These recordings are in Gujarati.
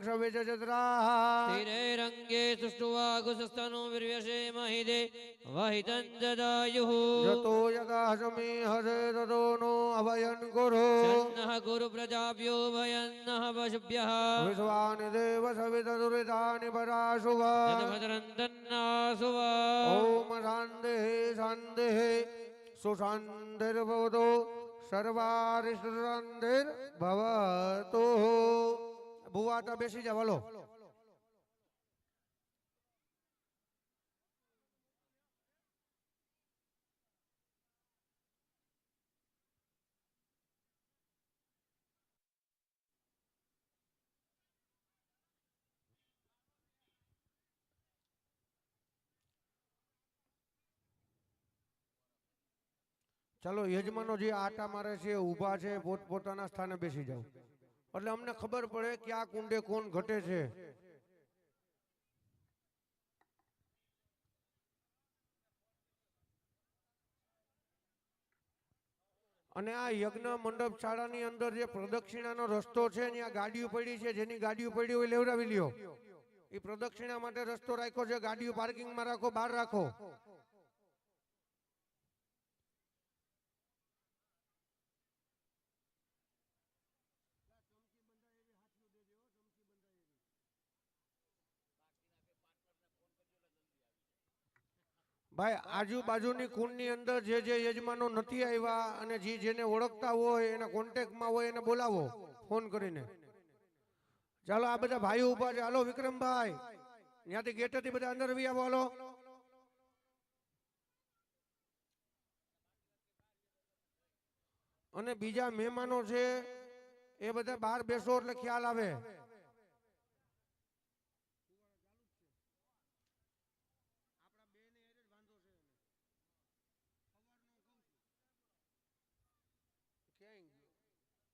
ક્ષવિચિત્રાંગે સુષ્ટુવાઘુસસ્તનો વિર્વ્યશે મહિદે વહિતં જદાયુઃ જતો યગાસમે હરે તતો નો અભયં ગુરુ સન્નઃ ગુરુ પ્રજાભ્યો ભયન્નઃ પશુભ્યઃ વિશ્વાનિ દેવ સવિતદુરિતાનિ પરાશુવ તદભદ્રંતન્નાશુવ ઓમ શાંતિ શાંતિ ભુવા તો બેસી જાવ હલો ચાલો યજમાનો જે આટા મારે છે ઊભા છે, પોતપોતાના સ્થાને બેસી જાવ એટલે અમને ખબર પડે કે આ કુંડે કોણ ઘટે છે. અને આ યજ્ઞ મંડપ શાળાની અંદર જે પ્રદક્ષિણાનો રસ્તો છે ત્યાં ગાડીઓ પડી છે, જેની ગાડીઓ પડી હોય લેવડાવી લ્યો. એ પ્રદક્ષિણા માટે રસ્તો રાખ્યો છે, ગાડીઓ પાર્કિંગમાં રાખો, બહાર રાખો. ભાઈ, આજુબાજુની કુંડની અંદર જે જે યજમાનો નથી આવ્યા અને જે જેને ઓળખતા હોય, એના કોન્ટેક્ટમાં હોય, એને બોલાવો, ફોન કરીને. ચાલો, આ બધા ભાઈઓ ઊભા છે. હાલો, વિક્રમભાઈ. ત્યાંથી ગેટેથી બધા અંદર આવી આવો, હાલો. અને બીજા મહેમાનો છે, એ બધા બહાર બેસો એટલે ખ્યાલ આવે.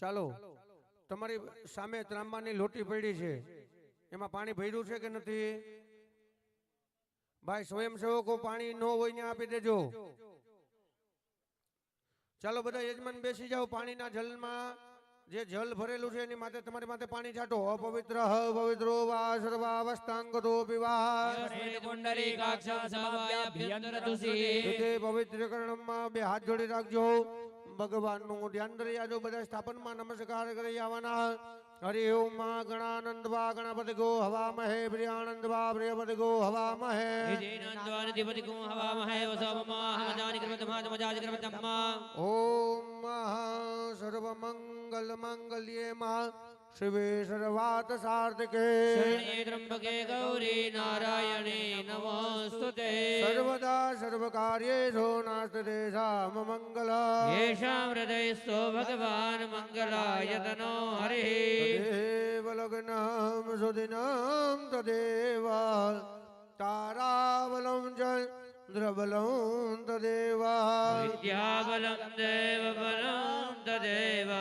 ચાલો તમારી સામે ત્રાંબાની લોટી પડી છે. એમાં પાણી ભર્યું છે કે નથી? ભાઈ સ્વયંસેવકો પાણી ન હોય ને આપી દેજો. ચાલો બધા યજમાન બેસી જાઓ પાણીના જલમાં. જે જલ ભરેલું છે એની માથે તમારી માથે પાણી છાંટો. અપવિત્ર હ પવિત્રો વા સર્વાવસ્થાંગતો પીવા પુંડરીકાક્ષં સમાયાભ્યંતરતુષી તે પવિત્રકરણમાં બે હાથ જોડી રાખજો. ભગવાનનું ધ્યાન ધરી આજો બધા સ્થાપનમાં નમસ્કાર કરી આવવાના. હરિ ઓમ મા ગણાનંદ વા ગણપતિ ગો હવા મહે પ્રિયાનંદ વા પ્રિયપતિ ગો હવા મહે વિજયનંદવાનધિપતિકું હવામહે વસવમાહમજાનિ કૃતમાદમજાજિ ઓમ મહા સર્વ મંગલ મંગલ્યે મહા. शिवे सर्वात सार्थके त्र्यंबके गौरी नारायणी नमोऽस्तु ते सर्वदा सर्वकार्येषु नास्ति तेषां मङ्गला येषां हृदयस्थो भगवान् मङ्गलायतनो हरिः तदेव लग्नां सुदिनां तदेव तारावलं च द्रबलं तदेव विद्याबलं देवबलं तदेव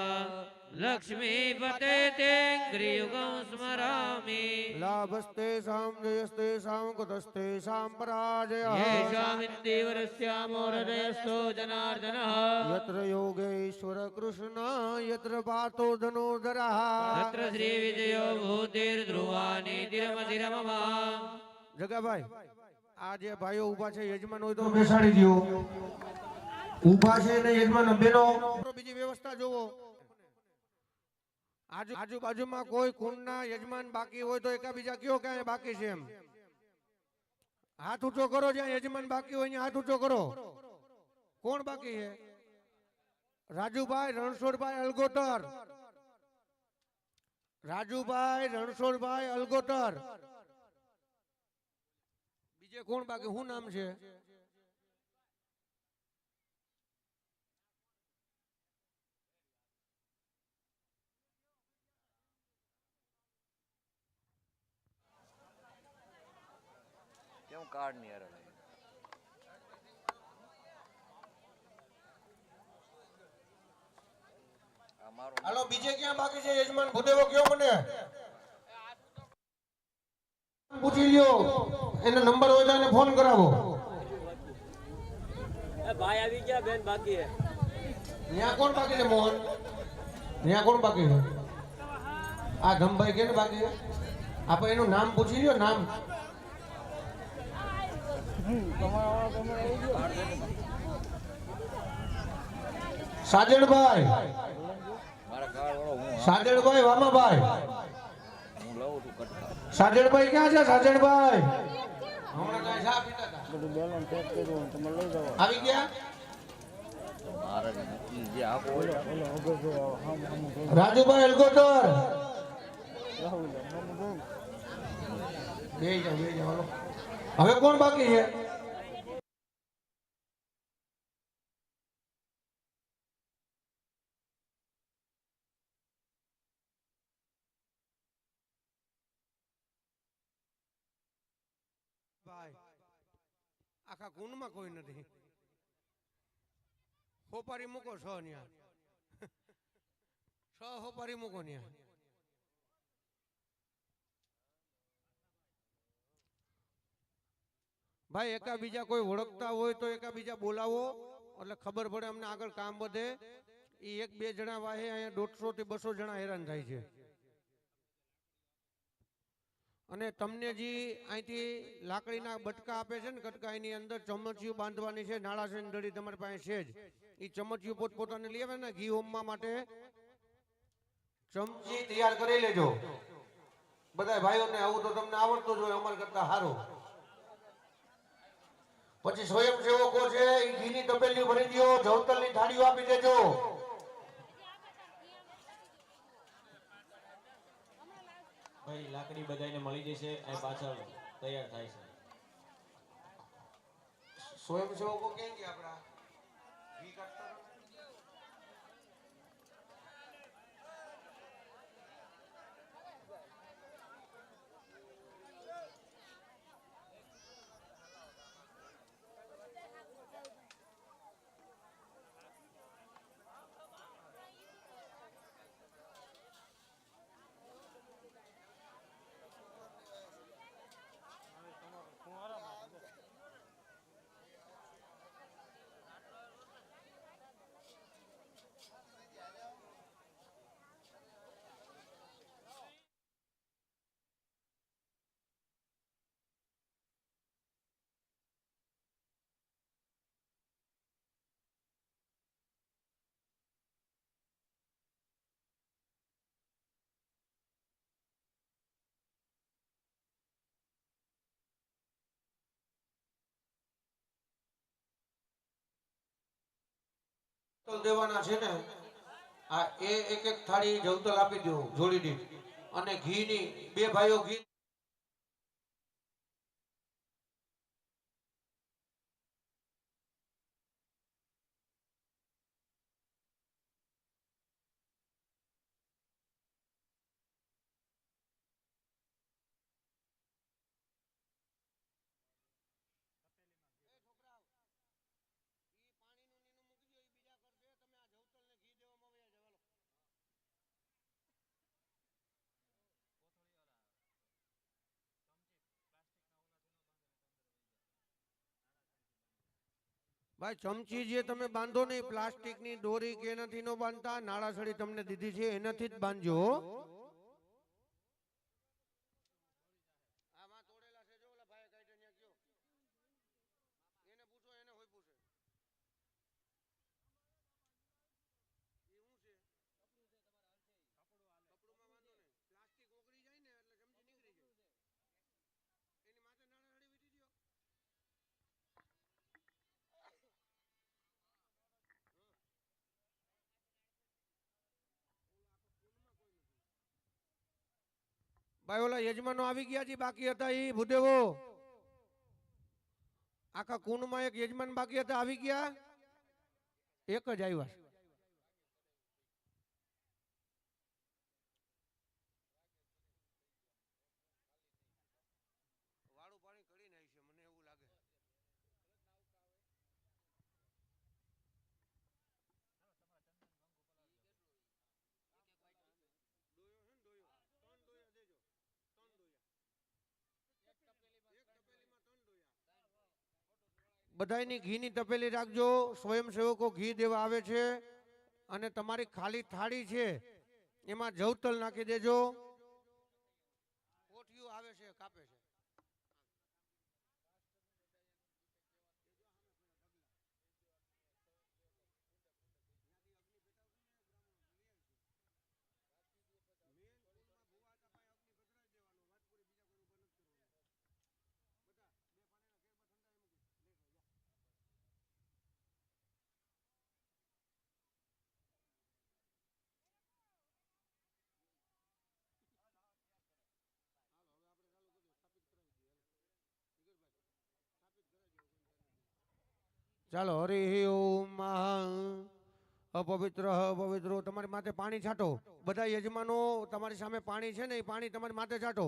લક્ષ્મીપતે સ્મરામિ લાભસ્તે સામ જયસ્તે સામ કુતસ્તે સામ પરાજય યેષામિન્દીવરસ્યામો હૃદયસ્થો જનાર્દનઃ યત્ર યોગેશ્વર કૃષ્ણ યત્ર પાતો ધનુધરઃ શ્રી વિજયો ભૂતિર્ધ્રુવાની તિરમધિરમમા જગાભાઈ આ જે ભાઈઓ ઊભા છે યજમાન હોય તો બેસાડી દો ઊભા છે ને યજમાન બેનો બીજી વ્યવસ્થા જોવો આજુ, આજુબાજુમાં કોઈ કુંડના યજમાન બાકી હોય તો એકાબીજા કયો ક્યાં બાકી છે એમ? હાથ ઊંચો કરો જ્યાં યજમાન બાકી હોય ત્યાં હાથ ઊંચો કરો. કોણ બાકી છે? રાજુભાઈ રણછોડભાઈ અલગોટર રાજુભાઈ રણછોડભાઈ અલગોટર બીજે કોણ બાકી? શું નામ છે? કેમ કાર્ડ નહીં હારે હાલો બીજે ક્યાં બાકી છે? યજમાન ભૂદેવો કયો મને? પૂછી લ્યો. એનો નંબર હોય તો એને ફોન કરાવો. ભાઈ આવી ગયા બેન બાકી હે. ત્યાં કોણ બાકી છે મોહન? ત્યાં કોણ બાકી છે? આ ગમભાઈ કે બાકી છે? આપણે એનું નામ પૂછી લ્યો નામ. સાજણભાઈ. સાજણભાઈ, વામાભાઈ. સાજણભાઈ ક્યાં છે? સાજણભાઈ. આવી ગયા? રાજુભાઈ અલગોટર બે જાઓ બે જાઓ. હવે કોણ બાકી છે? ભાઈ, આખા કુંડમાં કોઈ નથી. હોપારી મૂકો છ ન્યા. છ હોપારી મૂકો ન્યા. ભાઈ એકા બીજા કોઈ ઓળખતા હોય તો એકા બીજા બોલાવો. એટલે ખબર પડે અમને આગળ કામ વધે. એ એક બે જણા વાહે અહીંયા દોઢસો થી બસો જણા હેરાન થાય છે. અને તમને જે અહીંથી લાકડીના બટકા આપે છે ને, કટકા એની અંદર ચમચીઓ બાંધવાની છે, નાળા છે ને દડી તમારી પાસે છે જ. એ ચમચીઓ પોતપોતાને લઈ આવે ને ઘી હોમવા માટે. ચમચી તૈયાર કરી લેજો. બધા ભાઈઓને આવું તો તમને આવડતું જ હોય, અમારા કરતા સારું. પછી સ્વયંસેવકો છે એ ઘીની તપેલી ભરી દો જવતલની થાળીઓ આપી દેજો. ભાઈ લાકડી બધાને મળી જશે એ પાછળ તૈયાર થાય છે. સ્વયંસેવકો કેમ કે આપણા? ઘી કાઢતા દેવાના છે ને આ એ એક એક થાળી જવતલ આપી દો જોડી દીધ. અને ઘીની, બે ભાઈઓ ઘી ભાઈ, ચમચી જે તમે બાંધો ને પ્લાસ્ટિકની દોરી કે એનાથી નો બાંધતા નાળાસળી તમને દીધી છે, એનાથી જ બાંધજો હો. આમાં તોડેલા છે જો ઓલા ભાઈએ કાઢ્યા ન્યા કયો. એને પૂછો એને હોય પૂછે ઈ હું છે કપડુંમાં વાંધો નહીં પ્લાસ્ટિક ઓગળી જાય ને એટલે ચમચી નીકળી જાય એની માથે નાળાસળી વીટી દ્યો ભાઈ ઓલા યજમાનો આવી ગયા છે બાકી હતા એ ભૂદેવો. આખા કુંડમાં એક યજમાન બાકી હતા, આવી ગયા. એક જ આવ્યા છે. વાળું પાણી કરી નાખ્યું છે મને એવું લાગે ડોયો છે ને ડોયો ત્રણ ડોયા દેજો ત્રણ ડોયા એક તપેલીમાં ત્રણ ડોયા બધાયની ઘીની તપેલી રાખજો. સ્વયંસેવકો ઘી દેવા આવે છે અને તમારી ખાલી થાળી છે, એમાં જવતલ નાખી દેજો કોઠિયું આવે છે કાપે છે ચાલો હરિ ઓમ અપવિત્ર પવિત્રો તમારી માથે પાણી છાંટો. બધા યજમાનો તમારી સામે પાણી છે ને એ પાણી તમારી માથે છાંટો.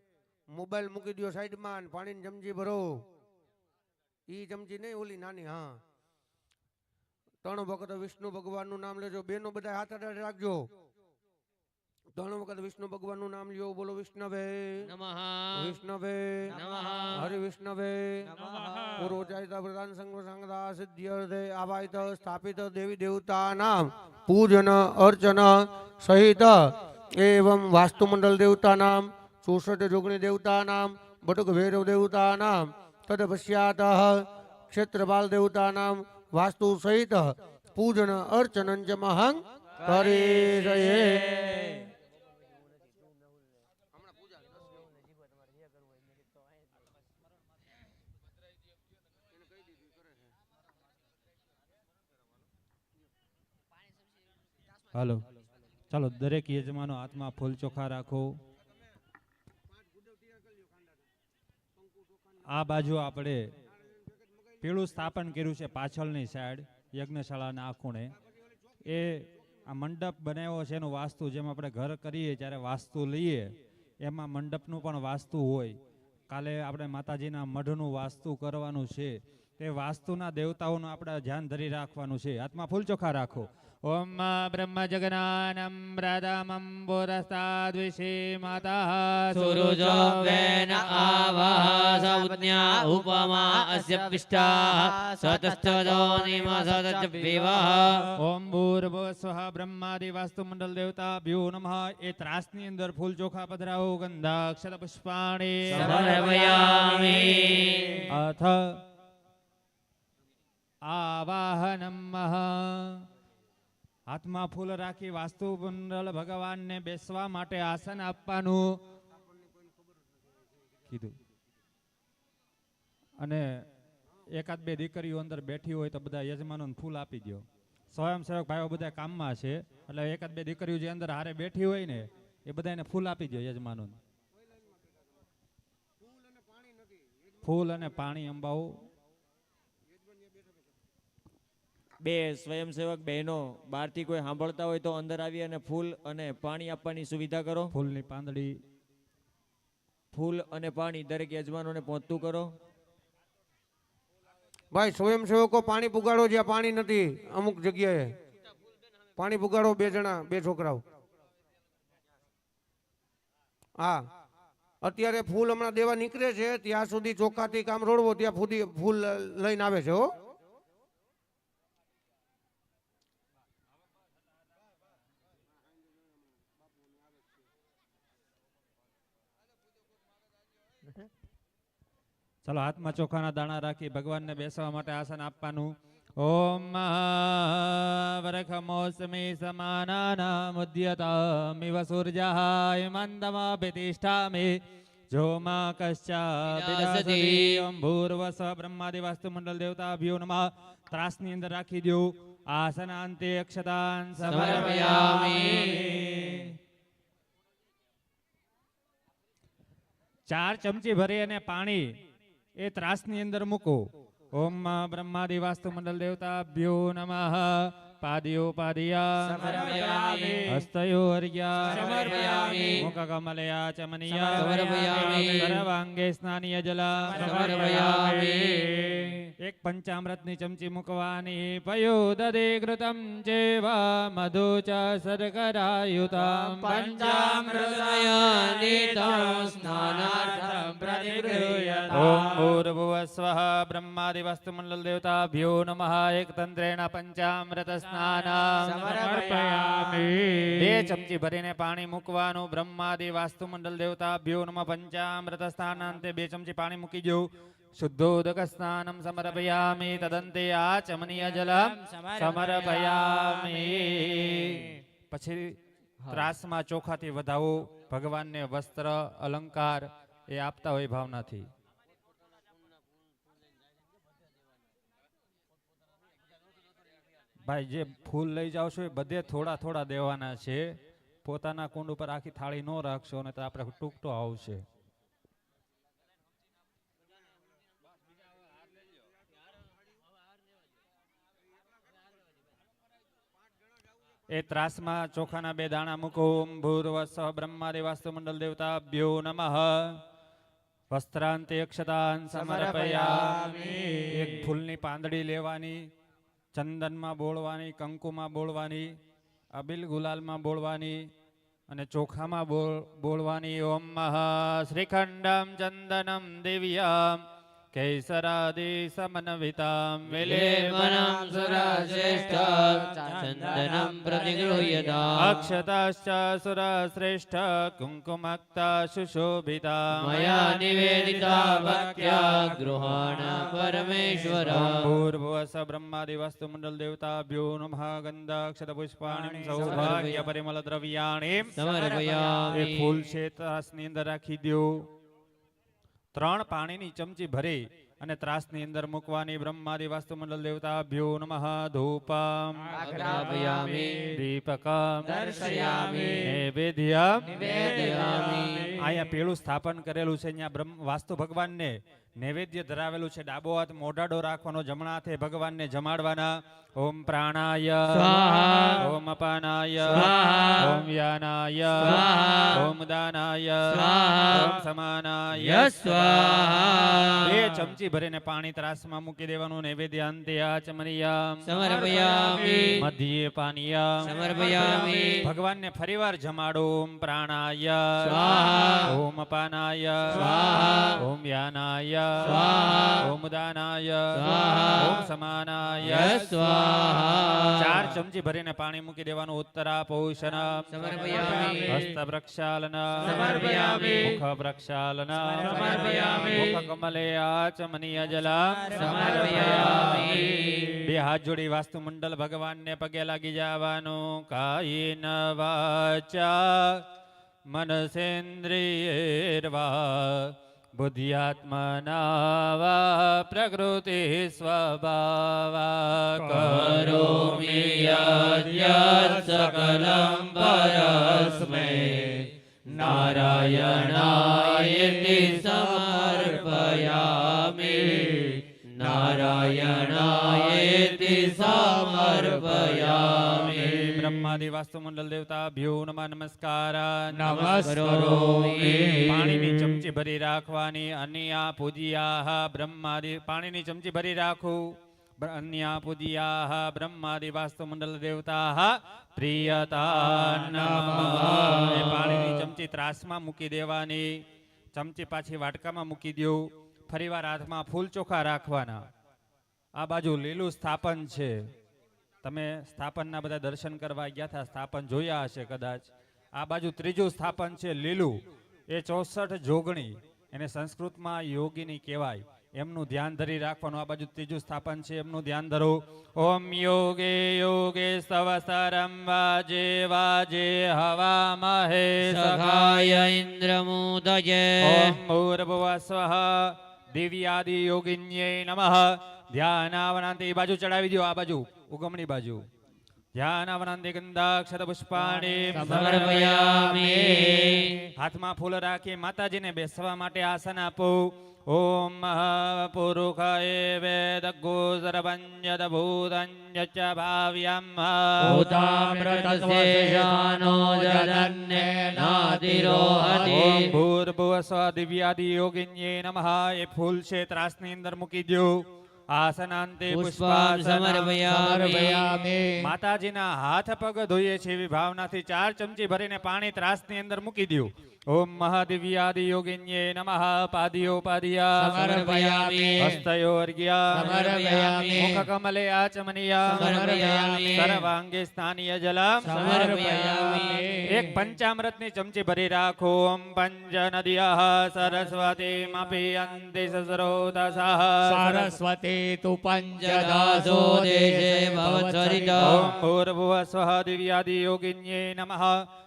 મોબાઈલ મૂકી દો સાઈડમાં અને પાણીની ચમચી ભરો. ઈ ચમચી નહીં ઓલી નાની હા. ત્રણ વખત વિષ્ણુ ભગવાનનું નામ લેજો. બેનો બધા હાથ અડાડે રાખજો. ત્રણ વખત વિષ્ણુ ભગવાનનું નામ લ્યો. બોલો વિષ્ણવે. નમઃ. વિષ્ણવે. નમઃ. હરિ વિષ્ણવે. નમઃ. પૂર્વચારિત પ્રધાન સંઘ સંગદા સિદ્ધ્યર્થે આવાહિત સ્થાપિત દેવી દેવતા નામ પૂજન અર્ચન સહિત એવમ વાસ્તુમંડળ દેવતા દેવતાનામ ચોસઠ જોગણી દેવતાનામ બટુક ભૈરવ દેવતાનામ તદ પશ્ચાત ક્ષેત્રપાલ દેવતાનામ, વાસ્તુ સહિત પૂજન અર્ચન ચ મહં કરે હાલો. ચાલો, દરેક યજમાનો હાથમાં ફૂલ ચોખા રાખો. આ બાજુ આપણે પીળું સ્થાપન કર્યું છે પાછળની સાઈડ યજ્ઞશાળાના આ એ આ મંડપ બનાવ્યો છે એનું વાસ્તુ જેમ આપણે ઘર કરીએ ત્યારે વાસ્તુ લઈએ, એમાં મંડપનું પણ વાસ્તુ હોય. કાલે આપણે માતાજીના મઢનું વાસ્તુ કરવાનું છે. તે વાસ્તુના દેવતાઓનું આપણે ધ્યાન ધરી રાખવાનું છે. હાથમાં ફૂલ ચોખા રાખો. ઓમ ब्रह्मजगनानं જગનાનમ બ્રદમમ પુરસ્તાદ્વિષે માતા સુરુજો વેન આવાહ સૌજ્ઞા ઉપમા અસ્ય પિષ્ટા સતશ્ચદોનિમ સતચ વિવાહ ઓમ ભૂર્ભુવ સ્વઃ બ્રહ્માદિ વાસ્તુ મંડળ દેવતા ભ્યો નમઃ એ ત્રાસની અંદર ફૂલ ચોખા પધરાવો ગંધાક્ષર પુષ્પાણી સમર્પયામિ અથ આવાહનમ હાથમાં ફૂલ રાખી વાસ્તુ મંડળ ભગવાનને બેસવા માટે આસન આપવાનું. કીધું. અને એકાદ બે દીકરીઓ અંદર બેઠી હોય તો બધા યજમાનોને ફૂલ આપી દો સ્વયંસેવક ભાઈઓ બધા કામમાં છે, એટલે એકાદ બે દીકરીઓ જે અંદર હારે બેઠી હોય ને, એ બધાને ફૂલ આપી દો યજમાનોને. ફૂલ અને પાણી અંબાવું બે સ્વયંસેવક બહેનો બહારથી કોઈ સાંભળતા હોય તો અંદર આવી અને ફૂલ અને પાણી આપવાની સુવિધા કરો. ફૂલની પાંદડી. ફૂલ અને પાણી દરેક યજમાનોને પહોંચતું કરો. ભાઈ સ્વયંસેવકો પાણી પુગાડો જ્યાં પાણી નથી અમુક જગ્યાએ. પાણી પુગાડો બે જણા બે છોકરાઓ. હા. અત્યારે ફૂલ હમણાં દેવા નીકળે છે ત્યાં સુધી ચોખ્ખાથી કામ રોડવો ત્યાં ફૂદી ફૂલ લઈને આવે છે હો. ચાલો હાથમાં ચોખાના દાણા રાખી ભગવાનને બેસવા માટે આસન આપવાનું ઓમ વરખ મોસમી સમાનાના મુદ્યતામિવ સૂર્યાય મંદમાભિતિષ્ઠામિ જો મા કશ્ચા વિનાશતિ. બ્રહ્માદિ વાસ્તુ દેવતાભ્યો નમઃ ત્રાસની અંદર રાખી દો આસનાંતે અક્ષતાન સમર્પયામિ. ચાર ચમચી ભરી અને પાણી એ ત્રાસની અંદર મૂકો ઓમ બ્રહ્માદિ વાસ્તુ મંડળ દેવતાભ્યો નમઃ પાદયો પાદિયા સમર્પયામિ. હસ્તયો હર્યા સમર્પયામિ. મુખકમલયા ચમનિયા સમર્પયામિ. સર્વાંગે સ્નાનીય જલા સમર્પયામિ. એક પંચામૃતની ચમચી મૂકવાની પયો દદે ઘૃતમ ચેવા મધુ ચ સ્નાનાર્થં પ્રતિગૃહ્યતાम्. ઓમ ભૂર્ભુવસ્વઃ બ્રહ્માદિ વસ્તુ મંડળ દેવતાભ્યો નમઃ એક તંત્રેણ પંચામૃત સ્નાન સમર્પયામિ. બે ચમચી ભરીને પાણી મૂકવાનું બ્રહ્માદિ વાસ્તુમંડલ દેવતાભ્યો નમઃ પંચામૃત સ્નાનાંતે બે ચમચી પાણી મૂકી દો શુદ્ધોદક સ્નાનમ સમર્પયામિ તદંતે આચમનીય જલમ સમર્પયામિ પછી ત્રાસમાં ચોખાથી વધાવો ભગવાનને વસ્ત્ર અલંકાર એ આપતા હોય ભાવનાથી ભાઈ, જે ફૂલ લઈ જાઓ છો એ બધે થોડા થોડા દેવાના છે. પોતાના કુંડ ઉપર આખી થાળી ન રાખશો ને તો આપણે ટૂંકટો આવશે. એ ત્રાસમાં ચોખાના બે દાણા મૂકો. ભૂર્વ સહ બ્રહ્મા દેવાસ્તુ વાસ્તુ દેવતા દેવતાભ્યો નમઃ. વસ્ત્રાંતે એક ફૂલની પાંદડી લેવાની. ચંદનમાં બોળવાની, કંકુમાં બોળવાની, અબિલ ગુલાલમાં બોળવાની અને ચોખામાં બોળ, બોળવાની. ઓમ મહા શ્રીખંડમ ચંદનમ દિવ્યામ. कैसरादिसमन्वितां विलेपनं सुरश्रेष्ठ चन्दनं प्रतिगृह्यता अक्षताश्च सुरश्रेष्ठ कुङ्कुमक्ता सुशोभिता मया निवेदिता भक्त्या गृहाण परमेश्वर भूर्भुवस ब्रह्मादिवस्तुमण्डलदेवताभ्यो नमः गन्धाक्षतपुष्पाणि सौभाग्यपरिमलद्रव्याणि समर्पयामि ફૂલ છે ત્રાસની અંદર રાખી દો ત્રણ પાણીની ચમચી ભરી અને ત્રાસની અંદર મૂકવાની બ્રહ્માદિ વાસ્તુ મંડળ દેવતાભ્યો નમઃ ધૂપમ આગ્રાપયામિ. દીપકમ દર્શયામિ. નૈવેદ્યમ નિવેદયામિ. અહીંયા પેલું સ્થાપન કરેલું છે અહીંયા બ્રહ્મ વાસ્તુ ભગવાનને નૈવેદ્ય ધરાવેલું છે. ડાબો હાથ મોઢાડો રાખવાનો જમણા હાથે ભગવાનને જમાડવાના. ઓમ પ્રાણાય. ઓમ અપાનાય. ઓમ વ્યાનાય ઓમ દાનાય. ઓમ સમાનાય. બે ચમચી ભરીને પાણી ત્રાસમાં મૂકી દેવાનું. નૈવેદ્ય અંતે આચમનિયા સમર્પયામિ. મધ્યે પાનીયા સમર્પયામિ. ભગવાનને ફરીવાર જમાડો. ઓમ પ્રાણાય. ઓમ અપાનાય. ઓમ વ્યાનાય સ્વાહા. ઓમ દાનાય સ્વાહા. ઓમ સમાનાય સ્વાહા. ચાર ચમચી ભરીને પાણી મૂકી દેવાનું ઉત્તરા પૌષણ સમર્પયામિ. હસ્ત પ્રક્ષાલન સમર્પયામિ. મુખ પ્રક્ષાલન સમર્પયામિ. મુખ કમલે આચમનીય જલા સમર્પયામિ. બે હાથ જોડી વાસ્તુ મંડળ ભગવાનને પગે લાગી જવાનું કાયન વાચા મનસેન્દ્રિયેર્વા बुद्ध्यात्मना प्रकृतिः स्वभावा करोमि यद्यत् सकलं परस्मै नारायणायति समर्पयामि नारायणायति समर्पयामि ब्रह्मादि वास्तुमण्डल देवताभ्यो नमः नमस्कारः नमस्करोमि ચમચી ભરી રાખવાની, અન્યા પૂજ્યાહ બ્રહ્માદિ, પાણીની ચમચી ભરી રાખું. અન્યા પૂજ્યાહ બ્રહ્માદિ વાસ્તુમંડળ દેવતા પ્રિયતા પાણીની ચમચી ત્રાસમાં મૂકી દેવાની. ચમચી પાછી વાટકામાં મૂકી દો ફરીવાર હાથમાં ફૂલ ચોખા રાખવાના. આ બાજુ લીલું સ્થાપન છે. તમે સ્થાપનના બધા દર્શન કરવા ગયા હતા, સ્થાપન જોયા હશે કદાચ. આ બાજુ ત્રીજું સ્થાપન છે લીલું. એ ચોસઠ જોગણી એને સંસ્કૃતમાં યોગીની કહેવાય. એમનું ધ્યાન ધરી રાખવાનું. આ બાજુ ત્રીજું સ્થાપન છે. એમનું ધ્યાન ધરો. ઓમ યોગે યોગે સવસરમ વાજે વાજે હવા મહે સખાય ઇન્દ્રમુદયે. ઓમ ભૂર્ભુવ સ્વઃ દિવ્યાદિ યોગિન્યે નમઃ. ધ્યાનાવનાંતે એ બાજુ ચડાવી દો આ બાજુ. ઉગમણી બાજુ. ધ્યાનાવનાંતે ગંધાક્ષત સમર્પયામિ. હાથમાં ફૂલ રાખી માતાજીને બેસવા માટે આસન આપો ઓમ પુરુષાય વેદ ગોસરપંચદ ભૂતંજ ચ ભાવ્યમ ભૂર્ભુવ સ્વ દિવ્યાદિ યોગિન્યે નમઃ એ ફૂલ છે ત્રાસની અંદર મૂકી દો આસનાંતે પુષ્પાં પુષ્પાસન સમર્પયામિ. માતાજીના હાથ પગ ધોઈએ છે એવી ભાવનાથી ચાર ચમચી ભરીને પાણી ત્રાસની અંદર મૂકી દો ઓમ મહાદિવ્યાદિ યોગિન્યે નમઃ પાદિયો પાદિયા સમર્પયામિ. હસ્તયો અર્ઘ્યા સમર્પયામિ. મુખ કમલે આચમનિયા સમર્પયામિ. સર્વાંગે સ્થાનીય જલમ સમર્પયામિ. એક પંચામૃતની ચમચી ભરી રાખો ઓમ પંચ નદિયઃ સરસ્વતીમપી અંતિ સસરોતસઃ સરસ્વતી તુ પંચદાસો દેશે ભવત્સરિત. ઓમ ભૂર્ભુવ સ્વઃ દિવ્યાદિ યોગિન્યે નમઃ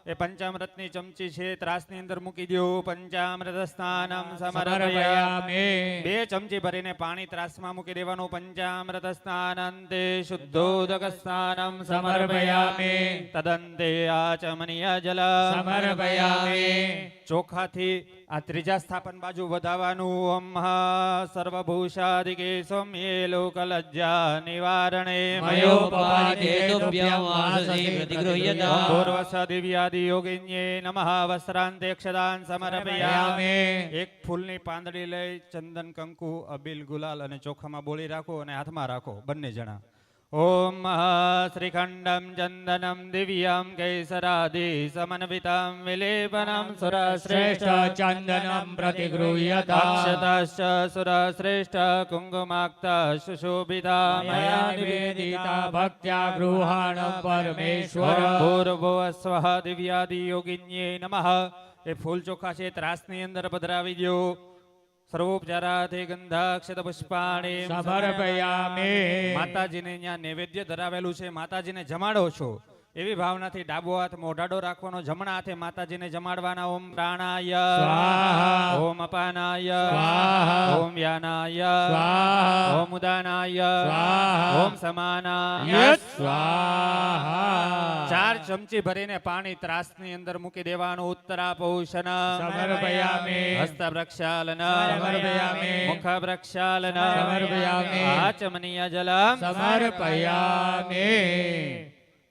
એ પંચામૃતની ચમચી છે ત્રાસની અંદર મૂકી દો પંચામૃત સ્નાનમ સમર્પયામિ. બે ચમચી ભરીને પાણી ત્રાસમાં મૂકી દેવાનું. પંચામૃત સ્નાનંતે શુદ્ધોદક સ્નાનમ સમર્પયામિ. તદંતે આચમનીય જલ. સમર્પયામિ. ચોખાથી આ ત્રીજા સ્થાપન બાજુ વધાવાનું ઓમ સર્વભૂષાદિકે સૌમ્યે લોકલજ્જા નિવારણે યોગિન્યે નમઃ. વસ્ત્રાંતે ક્ષદાન સમર્પયામિ. સમર્પયામિ. એક ફૂલની પાંદડી લઈ ચંદન કંકુ અબિલ ગુલાલ અને ચોખામાં બોળી રાખો અને હાથમાં રાખો. બંને જણા. દિવ્યમ કૈસરાદિ સમન્વિતમ વિલેપનમ સુરશ્રેષ્ઠ શ્રેષ્ઠ ચંદનમ પ્રતિગૃહ્યતા અક્ષતશ્ચ સુરશ્રેષ્ઠ કુંકુમાક્ત સુશોભિતા મયા નિવેદિતા ભક્ત્યા ગૃહાણ પરમેશ્વર ભૂર્ભુવ સ્વઃ દિવ્યાદિ યોગિન્યે નમઃ એ ફૂલ ચોખા છે ત્રાસની અંદર પધરાવી દો સર્વોપચારાથી ગંધાક્ષત પુષ્પાણી સમર્પયામિ માતાજીને અહીંયા નૈવેદ્ય ધરાવેલું છે માતાજીને જમાડો છો એવી ભાવનાથી ડાબો હાથ મોઢાડો રાખવાનો જમણા હાથે માતાજીને જમાડવાના. ઓમ પ્રાણાય. ઓમ અપાનાય. ઓમ વ્યાનાય ઓમ ઉદાનાય. ઓમ સમાનાય. ચાર ચમચી ભરીને પાણી ત્રાસની અંદર મૂકી દેવાનું ઉત્તરા પોષણ સમર્પયામિ. હસ્ત પ્રક્ષાલન. મુખ પ્રક્ષાલન. આચમનીય જલમ. સમર્પયામિ.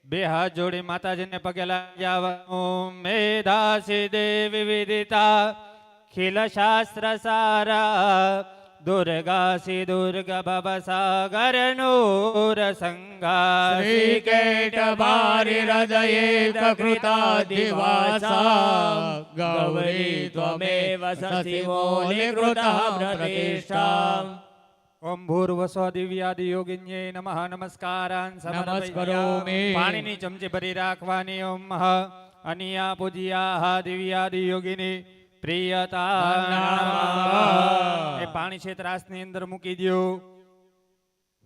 બે હાથ જોડી માતાજીને પગે લાગ્યા મેધાસી દેવી વિદિતા ખીલ શાસ્ત્ર સારા. દુર્ગાસી દુર્ગ ભવ સાગર નૂર સંગા શ્રીકેટ ભારી હૃદયે કૃતા દિવાસા. ગૌરી ત્વમેવ સશિવોનિ કૃતઃ પ્રતિષ્ઠા. ઓમ ભૂર્વસ્વ દિવ્યાદિ યોગિન્યે નમઃ. નમસ્કારાન નમસ્કરોમિ. પાણીની ચમચી ભરી રાખવાની ઓમ અનિયા પૂજ્યા દિવ્યાદિ યોગિની પ્રિયતા એ પાણી છે ત્રાસની અંદર મૂકી દો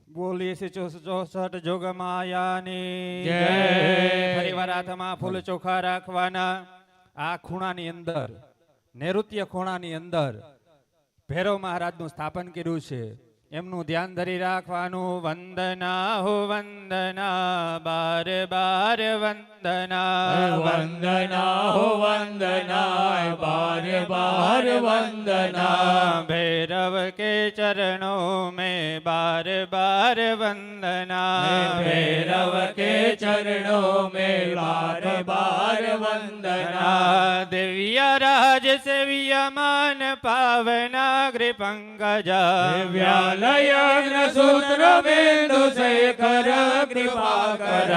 બોલીએ છે ચોસઠ જોગમાયાની. જય. ફરીવાર હાથમાં ફૂલ ચોખા રાખવાના. આ ખૂણાની અંદર નૈઋત્ય ખૂણાની અંદર ભૈરવ મહારાજનું સ્થાપન કર્યું છે. એમનું ધ્યાન ધરી રાખવાનું. વંદના હો વંદના બાર બાર વંદના. વંદના હો વંદના બાર બાર વંદના. ભૈરવ કે ચરણો મે બાર બાર વંદના. ભૈરવ કે ચરણો મેં બાર બાર વંદના. દિવ્ય રાજ રાજસેવિયમાન પાવના કૃપંકજ વ્યાલય સૂત્ર બિંદુ શેખર કૃપા કર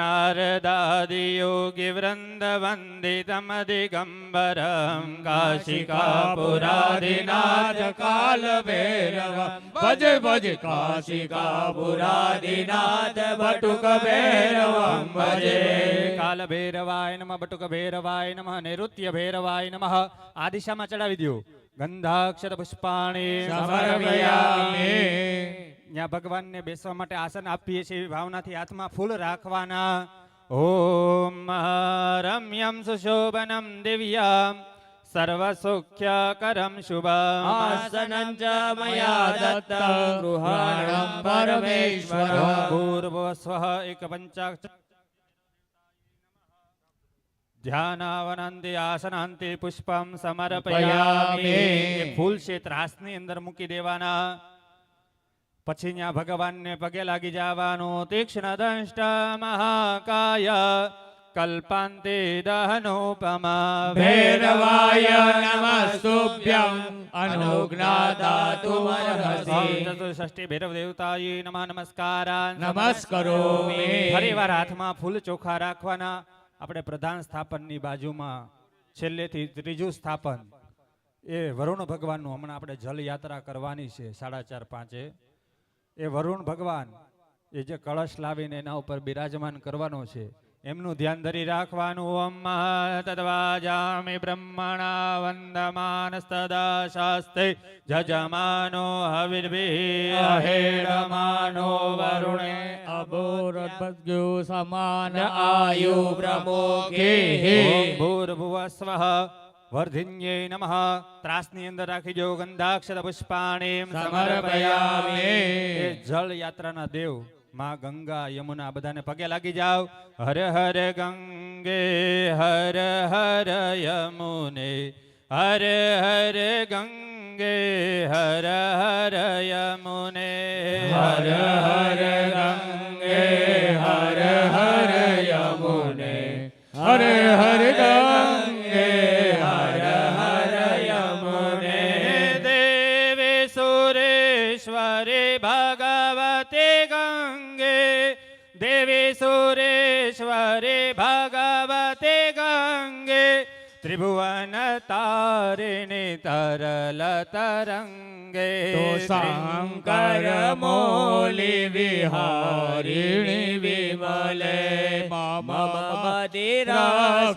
નારદાદિયોગી વૃંદ વંદિતમદિગંબર કાશિકાપુરાદિનાથ કાલ ભૈરવ ભજ ભજ કાશિકાપુરાદિનાથ ભટુક ભૈરવ ભજે કાલ ભૈરવાય નમ ભટુક ભૈરવાય નમ નૈઋત્ય ભૈરવાય નમઃ આ દિશામાં ચડાવી દો ગંધાક્ષર પુષ્પાણી ત્યાં ભગવાનને બેસવા માટે આસન આપીએ છીએ એવી ભાવનાથી હાથમાં ફૂલ રાખવાના. ઓમ રમ્યમ સુશોભનમ દિવ્યમ મયા દત્તં ગૃહાણં પરમેશ્વર. ભૂર્ભુવસ્વઃ એક પંચાક્ષ ધ્યાનાવનંદે આસનાંતે પુષ્પમ સમર્પયામિ ફૂલ છે ત્રાસની અંદર મૂકી દેવાના પછી ત્યાં ભગવાનને પગે લાગી જવાનું તીક્ષ્ણ દંષ્ટ મહાકાય કલ્પાંતે દહનોપમા ભૈરવાય નમસ્તુભ્યમ અનુજ્ઞાતા તુમર્હસી ચતુષ્ઠી ભૈરવ દેવતાય નમઃ નમસ્કારા નમસ્કરોમી ફરીવાર હાથમાં ફૂલ ચોખા રાખવાના આપણે પ્રધાન સ્થાપનની બાજુમાં છેલ્લેથી ત્રીજું સ્થાપન એ વરુણ ભગવાનનું. હમણાં આપણે જલ યાત્રા કરવાની છે સાડા ચાર પાંચે. એ વરુણ ભગવાન એ જે કળશ લાવીને એના ઉપર બિરાજમાન કરવાનો છે એમનું ધ્યાન ધરી રાખવાનું. ઓમ તદ્વાજામિ બ્રહ્મણા વંદમાનસ્તદા શાસ્તે જજમાનો હવિર્ભિ વરુણે. અભોરભ્યો સમાન આયુ પ્રમોખે ભૂર્ભુવસ્વ વર્ધિન્યે નમઃ. ત્રાસની અંદર રાખી જો ગંધાક્ષર પુષ્પાણી સમર્પયામિ. જળ યાત્રાના દેવ. માં ગંગા, યમુના બધાને પગે લાગી જાવ હર હર ગંગે, હર હર યમુને. હર હર ગંગે, હર હર યમુને. હર હર ગંગે, હર હર યમુને. હર હર ત્રિભુવન તારિણી તરલ તરંગે તો શંકર મોલી વિહારિણી વિમલે મમ મદિરા